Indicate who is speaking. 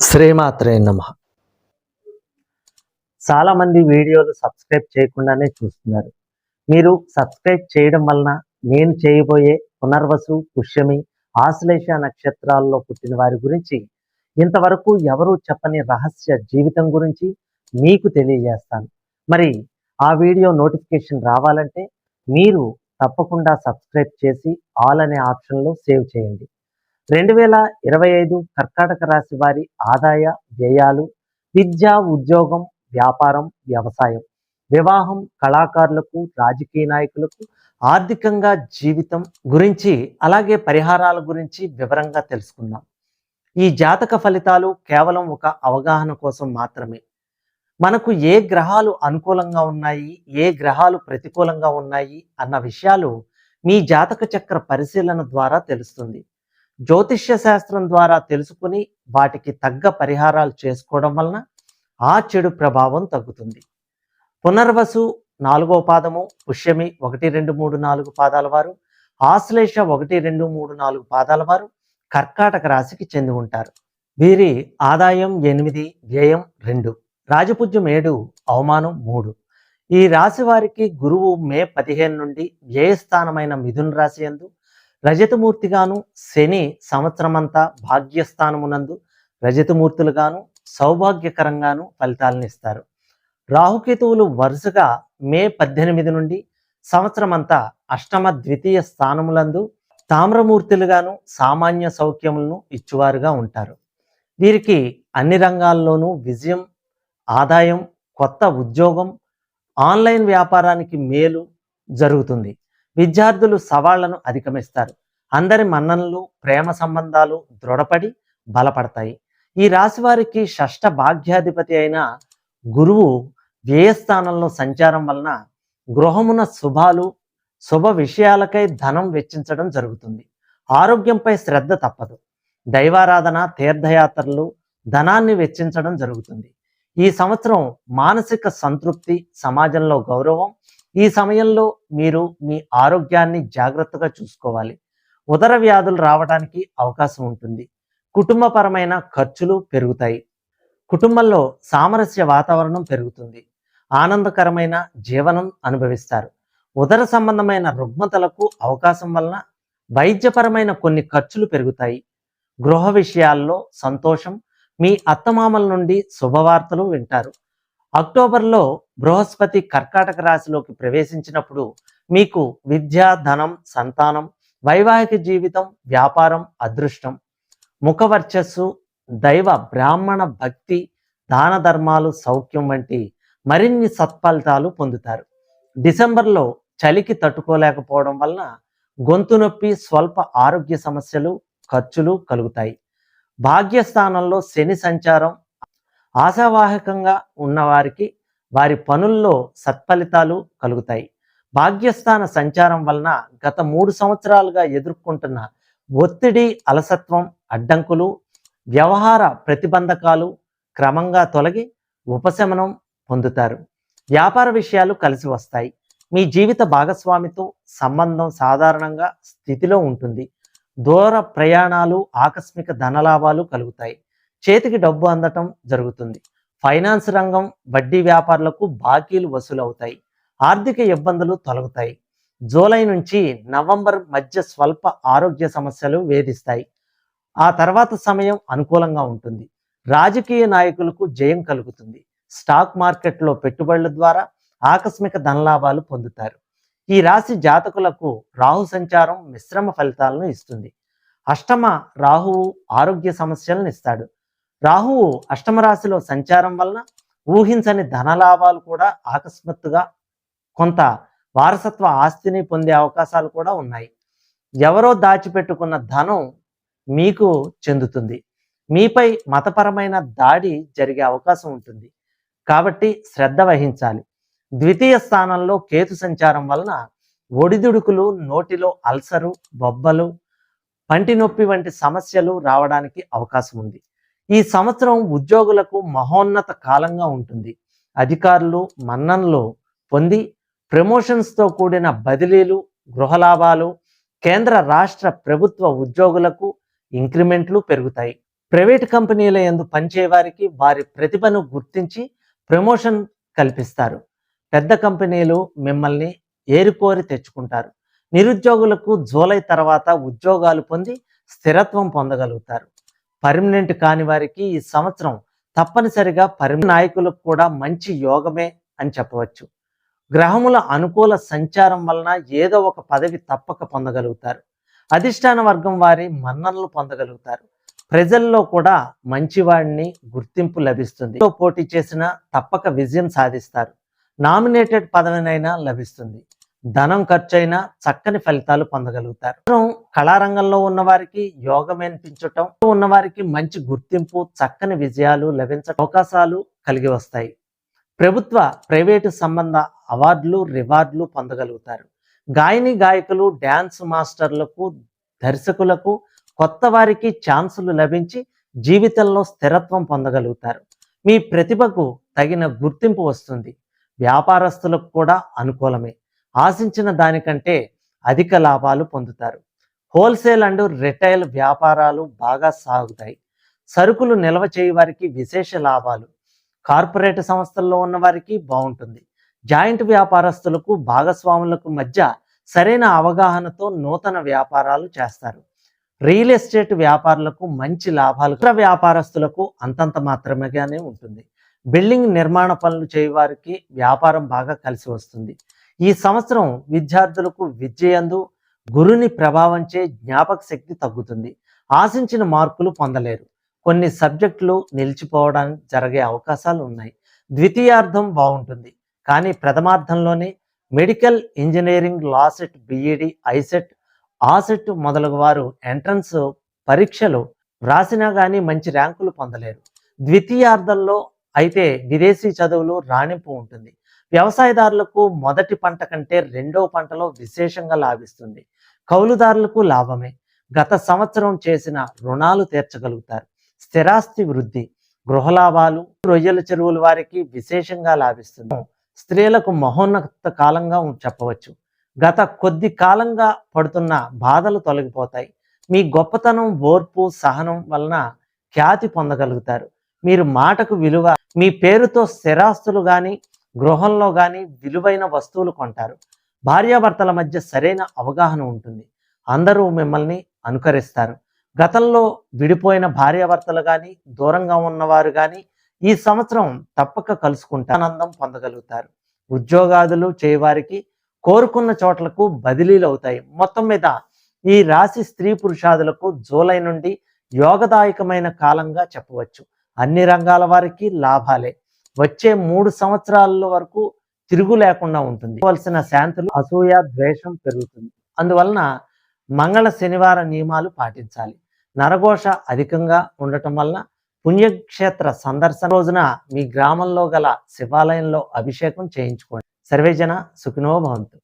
Speaker 1: శ్రీమాత్రే నమ. చాలామంది వీడియోలు సబ్స్క్రైబ్ చేయకుండానే చూస్తున్నారు. మీరు సబ్స్క్రైబ్ చేయడం వలన నేను చేయబోయే పునర్వసు పుష్యమి ఆశ్లేష నక్షత్రాల్లో పుట్టిన వారి గురించి ఇంతవరకు ఎవరూ చెప్పని రహస్య జీవితం గురించి మీకు తెలియజేస్తాను. మరి ఆ వీడియో నోటిఫికేషన్ రావాలంటే మీరు తప్పకుండా సబ్స్క్రైబ్ చేసి ఆల్ అనే ఆప్షన్లో సేవ్ చేయండి. రెండు వేల ఇరవై ఐదు కర్కాటక రాశి వారి ఆదాయ వ్యయాలు విద్య ఉద్యోగం వ్యాపారం వ్యవసాయం. వివాహం కళాకారులకు రాజకీయ నాయకులకు ఆర్థికంగా జీవితం గురించి అలాగే పరిహారాల గురించి వివరంగా తెలుసుకుందాం. ఈ జాతక ఫలితాలు కేవలం ఒక అవగాహన కోసం మాత్రమే. మనకు ఏ గ్రహాలు అనుకూలంగా ఉన్నాయి ఏ గ్రహాలు ప్రతికూలంగా ఉన్నాయి అన్న విషయాలు మీ జాతక చక్ర పరిశీలన ద్వారా తెలుస్తుంది. జ్యోతిష్య శాస్త్రం ద్వారా తెలుసుకుని వాటికి తగ్గ పరిహారాలు చేసుకోవడం వలన ఆ చెడు ప్రభావం తగ్గుతుంది. పునర్వసు నాలుగో పాదము పుష్యమి ఒకటి రెండు మూడు నాలుగు పాదాల వారు ఆశ్లేష ఒకటి రెండు మూడు నాలుగు పాదాల వారు కర్కాటక రాశికి చెంది ఉంటారు. వీరి ఆదాయం ఎనిమిది వ్యయం రెండు రాజపుజ్యం ఏడు అవమానం మూడు. ఈ రాశి వారికి గురువు మే పదిహేను నుండి వ్యయస్థానమైన మిథున రాశి యందు రజతమూర్తిగాను శని సంవత్సరమంతా భాగ్యస్థానమునందు రజతమూర్తులుగాను సౌభాగ్యకరంగాను ఫలితాలను ఇస్తారు రాహుకేతువులు వరుసగా మే పద్దెనిమిది నుండి సంవత్సరమంతా అష్టమ ద్వితీయ స్థానములందు తామ్రమూర్తులుగాను సామాన్య సౌఖ్యములను ఇచ్చువారుగా ఉంటారు. వీరికి అన్ని రంగాల్లోనూ విజయం ఆదాయం కొత్త ఉద్యోగం ఆన్లైన్ వ్యాపారానికి మేలు జరుగుతుంది. విద్యార్థులు సవాళ్ళను అధిగమిస్తారు. అందరి మన్ననలు ప్రేమ సంబంధాలు దృఢపడి బలపడతాయి. ఈ రాశి వారికి షష్ఠ భాగ్యాధిపతి అయిన గురువు వ్యయస్థానంలో సంచారం వలన గృహమున శుభాలు శుభ విషయాలకై ధనం వెచ్చించడం జరుగుతుంది. ఆరోగ్యంపై శ్రద్ధ తప్పదు. దైవారాధన తీర్థయాత్రలు ధనాన్ని వెచ్చించడం జరుగుతుంది. ఈ సంవత్సరం మానసిక సంతృప్తి సమాజంలో గౌరవం ఈ సమయంలో మీరు మీ ఆరోగ్యాన్ని జాగ్రత్తగా చూసుకోవాలి. ఉదర వ్యాధులు రావడానికి అవకాశం ఉంటుంది. కుటుంబపరమైన ఖర్చులు పెరుగుతాయి. కుటుంబంలో సామరస్య వాతావరణం పెరుగుతుంది. ఆనందకరమైన జీవనం అనుభవిస్తారు. ఉదర సంబంధమైన రుగ్మతలకు అవకాశం వలన వైద్యపరమైన కొన్ని ఖర్చులు పెరుగుతాయి. గృహ విషయాల్లో సంతోషం మీ అత్తమామల నుండి శుభవార్తలు వింటారు. అక్టోబర్లో బృహస్పతి కర్కాటక రాశిలోకి ప్రవేశించినప్పుడు మీకు విద్య ధనం సంతానం వైవాహిక జీవితం వ్యాపారం అదృష్టం ముఖవర్చస్సు దైవ బ్రాహ్మణ భక్తి దాన ధర్మాలు సౌఖ్యం వంటి మరిన్ని సత్ఫలితాలు పొందుతారు. డిసెంబర్లో చలికి తట్టుకోలేకపోవడం వలన గొంతు నొప్పి స్వల్ప ఆరోగ్య సమస్యలు ఖర్చులు కలుగుతాయి. భాగ్యస్థానంలో శని సంచారం ఆశావాహకంగా ఉన్నవారికి వారి పనుల్లో సత్ఫలితాలు కలుగుతాయి. భాగ్యస్థాన సంచారం వలన గత మూడు సంవత్సరాలుగా ఎదుర్కొంటున్న ఒత్తిడి అలసత్వం అడ్డంకులు వ్యవహార ప్రతిబంధకాలు క్రమంగా తొలగి ఉపశమనం పొందుతారు. వ్యాపార విషయాలు కలిసి వస్తాయి. మీ జీవిత భాగస్వామితో సంబంధం సాధారణంగా స్థితిలో ఉంటుంది. దూర ప్రయాణాలు ఆకస్మిక ధనలాభాలు కలుగుతాయి. చేతికి డబ్బు అందటం జరుగుతుంది. ఫైనాన్స్ రంగం వడ్డీ వ్యాపారులకు బాకీలు వసూలవుతాయి. ఆర్థిక ఇబ్బందులు తొలగుతాయి. జూలై నుంచి నవంబర్ మధ్య స్వల్ప ఆరోగ్య సమస్యలు వేధిస్తాయి. ఆ తర్వాత సమయం అనుకూలంగా ఉంటుంది. రాజకీయ నాయకులకు జయం కలుగుతుంది. స్టాక్ మార్కెట్లో పెట్టుబడుల ద్వారా ఆకస్మిక ధనలాభాలు పొందుతారు. ఈ రాశి జాతకులకు రాహు సంచారం మిశ్రమ ఫలితాలను ఇస్తుంది. అష్టమ రాహువు ఆరోగ్య సమస్యలను ఇస్తాడు. రాహువు అష్టమ రాశిలో సంచారం వలన ఊహించని ధనలాభాలు కూడా ఆకస్మాత్తుగా కొంత వారసత్వ ఆస్తిని పొందే అవకాశాలు కూడా ఉన్నాయి. ఎవరో దాచిపెట్టుకున్న ధనం మీకు చెందుతుంది. మీపై మతపరమైన దాడి జరిగే అవకాశం ఉంటుంది. కాబట్టి శ్రద్ధ వహించాలి. ద్వితీయ స్థానంలో కేతు సంచారం వలన ఒడిదుడుకులు నోటిలో అల్సరు బొబ్బలు పంటి నొప్పి వంటి సమస్యలు రావడానికి అవకాశం ఉంది. ఈ సంవత్సరం ఉద్యోగులకు మహోన్నత కాలంగా ఉంటుంది. అధికారులు మన్ననలు పొంది ప్రమోషన్స్తో కూడిన బదిలీలు గృహలాభాలు కేంద్ర రాష్ట్ర ప్రభుత్వ ఉద్యోగులకు ఇంక్రిమెంట్లు పెరుగుతాయి. ప్రైవేట్ కంపెనీల ఎందు పనిచేవారికి వారి ప్రతిభను గుర్తించి ప్రమోషన్ కల్పిస్తారు. పెద్ద కంపెనీలు మిమ్మల్ని ఏరుకోరి తెచ్చుకుంటారు. నిరుద్యోగులకు జూలై తర్వాత ఉద్యోగాలు పొంది స్థిరత్వం పొందగలుగుతారు. పర్మనెంట్ కాని వారికి ఈ సంవత్సరం తప్పనిసరిగా పర్మ నాయకులకు కూడా మంచి యోగమే అని చెప్పవచ్చు. గ్రహముల అనుకూల సంచారం వలన ఏదో ఒక పదవి తప్పక పొందగలుగుతారు. అధిష్టాన వర్గం వారి మన్ననలు పొందగలుగుతారు. ప్రజల్లో కూడా మంచివాడిని గుర్తింపు లభిస్తుంది. పోటీ చేసిన తప్పక విజయం సాధిస్తారు. నామినేటెడ్ పదవినైనా లభిస్తుంది. ధనం ఖర్చు అయినా చక్కని ఫలితాలు పొందగలుగుతారు. కళారంగంలో ఉన్నవారికి యోగం యోగమేనిపించటం ఉన్నవారికి మంచి గుర్తింపు చక్కని విజయాలు లభించ అవకాశాలు కలిగి వస్తాయి. ప్రభుత్వ ప్రైవేటు సంబంధ అవార్డులు రివార్డులు పొందగలుగుతారు. గాయని గాయకులు డ్యాన్స్ మాస్టర్లకు దర్శకులకు కొత్త వారికి ఛాన్సులు లభించి జీవితంలో స్థిరత్వం పొందగలుగుతారు. మీ ప్రతిభకు తగిన గుర్తింపు వస్తుంది. వ్యాపారస్తులకు కూడా అనుకూలమే. ఆశించిన దానికంటే అధిక లాభాలు పొందుతారు. హోల్సేల్ అండ్ రిటైల్ వ్యాపారాలు బాగా సాగుతాయి. సరుకులు నిల్వ చేయవారికి విశేష లాభాలు. కార్పొరేట్ సంస్థల్లో ఉన్న వారికి బాగుంటుంది. జాయింట్ వ్యాపారస్తులకు భాగస్వాములకు మధ్య సరైన అవగాహనతో నూతన వ్యాపారాలు చేస్తారు. రియల్ ఎస్టేట్ వ్యాపారులకు మంచి లాభాలు ఇతర వ్యాపారస్తులకు అంతంత మాత్రమేగానే ఉంటుంది. బిల్డింగ్ నిర్మాణ పనులు చేయవారికి వ్యాపారం బాగా కలిసి వస్తుంది. ఈ సంవత్సరం విద్యార్థులకు విద్యయందు గురుని ప్రభావంచే జ్ఞాపక శక్తి తగ్గుతుంది. ఆశించిన మార్కులు పొందలేరు. కొన్ని సబ్జెక్టులు నిలిచిపోవడానికి జరిగే అవకాశాలు ఉన్నాయి. ద్వితీయార్థం బాగుంటుంది. కానీ ప్రథమార్థంలోనే medical engineering LAWCET BEd ICET asset మొదలగు వారు ఎంట్రన్స్ పరీక్షలు వ్రాసినా కానీ మంచి ర్యాంకులు పొందలేరు. ద్వితీయార్థంలో అయితే విదేశీ చదువులు రాణింపు ఉంటుంది. వ్యవసాయదారులకు మొదటి పంట కంటే రెండవ పంటలో విశేషంగా లాభిస్తుంది. కౌలుదారులకు లాభమే. గత సంవత్సరం చేసిన రుణాలు తీర్చగలుగుతారు. స్థిరాస్తి వృద్ధి గృహలాభాలు రొయ్యల చెరువుల వారికి విశేషంగా లాభిస్తుంది. స్త్రీలకు మహోన్నత కాలంగా చెప్పవచ్చు. గత కొద్ది కాలంగా పడుతున్న బాధలు తొలగిపోతాయి. మీ గొప్పతనం ఓర్పు సహనం వలన ఖ్యాతి పొందగలుగుతారు. మీరు మాటకు విలువ మీ పేరుతో స్థిరాస్తులు కానీ గృహంలో కానీ విలువైన వస్తువులు కొంటారు. భార్యాభర్తల మధ్య సరైన అవగాహన ఉంటుంది. అందరూ మిమ్మల్ని అనుకరిస్తారు. గతంలో విడిపోయిన భార్యాభర్తలు కానీ దూరంగా ఉన్నవారు కానీ ఈ సంవత్సరం తప్పక కలుసుకుంటే ఆనందం పొందగలుగుతారు. ఉద్యోగాదులు చేయవారికి కోరుకున్న చోట్లకు బదిలీలు అవుతాయి. మొత్తం మీద ఈ రాశి స్త్రీ పురుషాదులకు జూలై నుండి యోగదాయకమైన కాలంగా చెప్పవచ్చు. అన్ని రంగాల వారికి లాభాలే. వచ్చే మూడు సంవత్సరాల వరకు తిరుగు లేకుండా ఉంటుంది. ఇవ్వాల్సిన శాంతులు అసూయ ద్వేషం పెరుగుతుంది. అందువలన మంగళ శనివార నియమాలు పాటించాలి. నరఘోష అధికంగా ఉండటం వలన పుణ్యక్షేత్ర సందర్శన రోజున మీ గ్రామంలో గల శివాలయంలో అభిషేకం చేయించుకోండి. సర్వేజన సుఖినో భవంతు.